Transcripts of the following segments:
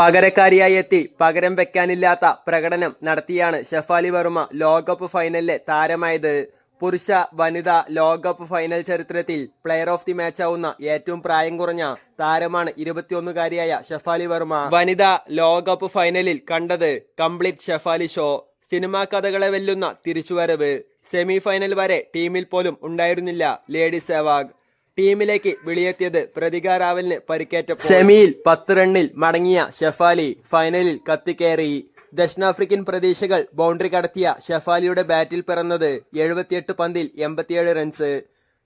പകരക്കാരിയായി എത്തി. പകരം വെക്കാനില്ലാത്ത പ്രകടനം നടത്തിയാണ് ഷെഫാലി വർമ്മ ലോകകപ്പ് ഫൈനലിലെ താരമായത്. പുരുഷ വനിതാ ലോകകപ്പ് ഫൈനൽ ചരിത്രത്തിൽ പ്ലെയർ ഓഫ് ദി മാച്ച് ആവുന്ന ഏറ്റവും പ്രായം കുറഞ്ഞ താരമാണ് ഇരുപത്തിയൊന്നുകാരിയായ ഷെഫാലി വർമ്മ. വനിതാ ലോകകപ്പ് ഫൈനലിൽ കണ്ടത് കംപ്ലീറ്റ് ഷെഫാലി ഷോ. സിനിമാ കഥകളെ വെല്ലുന്ന തിരിച്ചുവരവ്. സെമി ഫൈനൽ വരെ ടീമിൽ പോലും ഉണ്ടായിരുന്നില്ല ലേഡി സെവാഗ്. ടീമിലേക്ക് വിളിയെത്തിയത് പ്രതികാരാവലിന് പരിക്കേറ്റ സെമിയിൽ പത്ത് റണ്ണിൽ മടങ്ങിയ ഷെഫാലി ഫൈനലിൽ കത്തിക്കേറി. ദക്ഷിണാഫ്രിക്കൻ പ്രതീക്ഷകൾ ബൗണ്ടറി കടത്തിയ ഷെഫാലിയുടെ ബാറ്റിൽ പിറന്നത് എഴുപത്തിയെട്ട് പന്തിൽ എൺപത്തിയേഴ് റൺസ്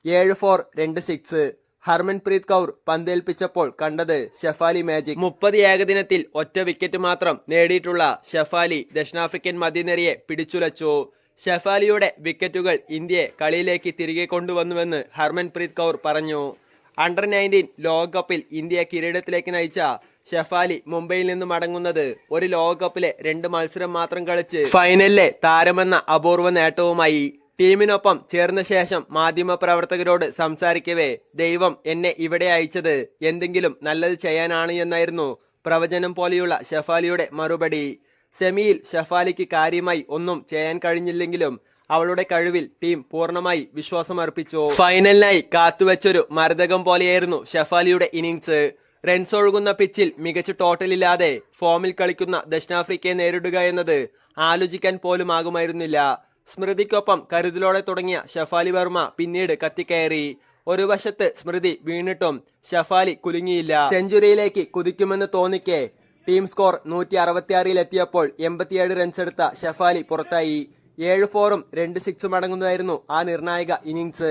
ഏഴ് ഫോർ രണ്ട് സിക്സ്. ഹർമൻപ്രീത് കൗർ പന്തേൽപ്പിച്ചപ്പോൾ കണ്ടത് ഷെഫാലി മാജിക്. മുപ്പത് ഏകദിനത്തിൽ ഒറ്റ വിക്കറ്റ് മാത്രം നേടിയിട്ടുള്ള ഷെഫാലി ദക്ഷിണാഫ്രിക്കൻ മധ്യനിരയെ പിടിച്ചുലച്ചു. ഷെഫാലിയുടെ വിക്കറ്റുകൾ ഇന്ത്യയെ കളിയിലേക്ക് തിരികെ കൊണ്ടുവന്നുവെന്ന് ഹർമൻപ്രീത് കൗർ പറഞ്ഞു. അണ്ടർ നയന്റീൻ ലോകകപ്പിൽ ഇന്ത്യയെ കിരീടത്തിലേക്ക് നയിച്ച ഷെഫാലി മുംബൈയിൽ നിന്ന് മടങ്ങുന്നത് ഒരു ലോകകപ്പിലെ രണ്ട് മത്സരം മാത്രം കളിച്ച് ഫൈനലിലെ താരമെന്ന അപൂർവ നേട്ടവുമായി. ടീമിനൊപ്പം ചേർന്ന ശേഷം മാധ്യമപ്രവർത്തകരോട് സംസാരിക്കവേ ദൈവം എന്നെ ഇവിടെ അയച്ചത് എന്തെങ്കിലും നല്ലത് ചെയ്യാനാണ് എന്നായിരുന്നു പ്രവചനം പോലെയുള്ള ഷെഫാലിയുടെ മറുപടി. സെമിയിൽ ഷെഫാലിക്ക് കാര്യമായി ഒന്നും ചെയ്യാൻ കഴിഞ്ഞില്ലെങ്കിലും അവളുടെ കഴിവിൽ ടീം പൂർണമായി വിശ്വാസമർപ്പിച്ചു. ഫൈനലിനായി കാത്തുവെച്ചൊരു മരതകം പോലെയായിരുന്നു ഷെഫാലിയുടെ ഇന്നിങ്സ്. റൺസ് ഒഴുകുന്ന പിച്ചിൽ മികച്ച ടോട്ടലില്ലാതെ ഫോമിൽ കളിക്കുന്ന ദക്ഷിണാഫ്രിക്കയെ നേരിടുക എന്നത് ആലോചിക്കാൻ പോലും ആകുമായിരുന്നില്ല സ്മൃതിക്കൊപ്പം കരുതലോടെ തുടങ്ങിയ ഷഫാലി വർമ്മ പിന്നീട് കത്തിക്കയറി. ഒരു വശത്ത് സ്മൃതി വീണിട്ടും ഷഫാലി കുലുങ്ങിയില്ല. സെഞ്ചുറിയിലേക്ക് കുതിക്കുമെന്ന് തോന്നിക്കെ ടീം സ്കോർ നൂറ്റി അറുപത്തിയാറിലെത്തിയപ്പോൾ എൺപത്തിയേഴ് റൺസ് എടുത്ത ഷഫാലി പുറത്തായി. ഏഴ് ഫോറും രണ്ട് സിക്സും അടങ്ങുന്നതായിരുന്നു ആ നിർണായക ഇന്നിങ്സ്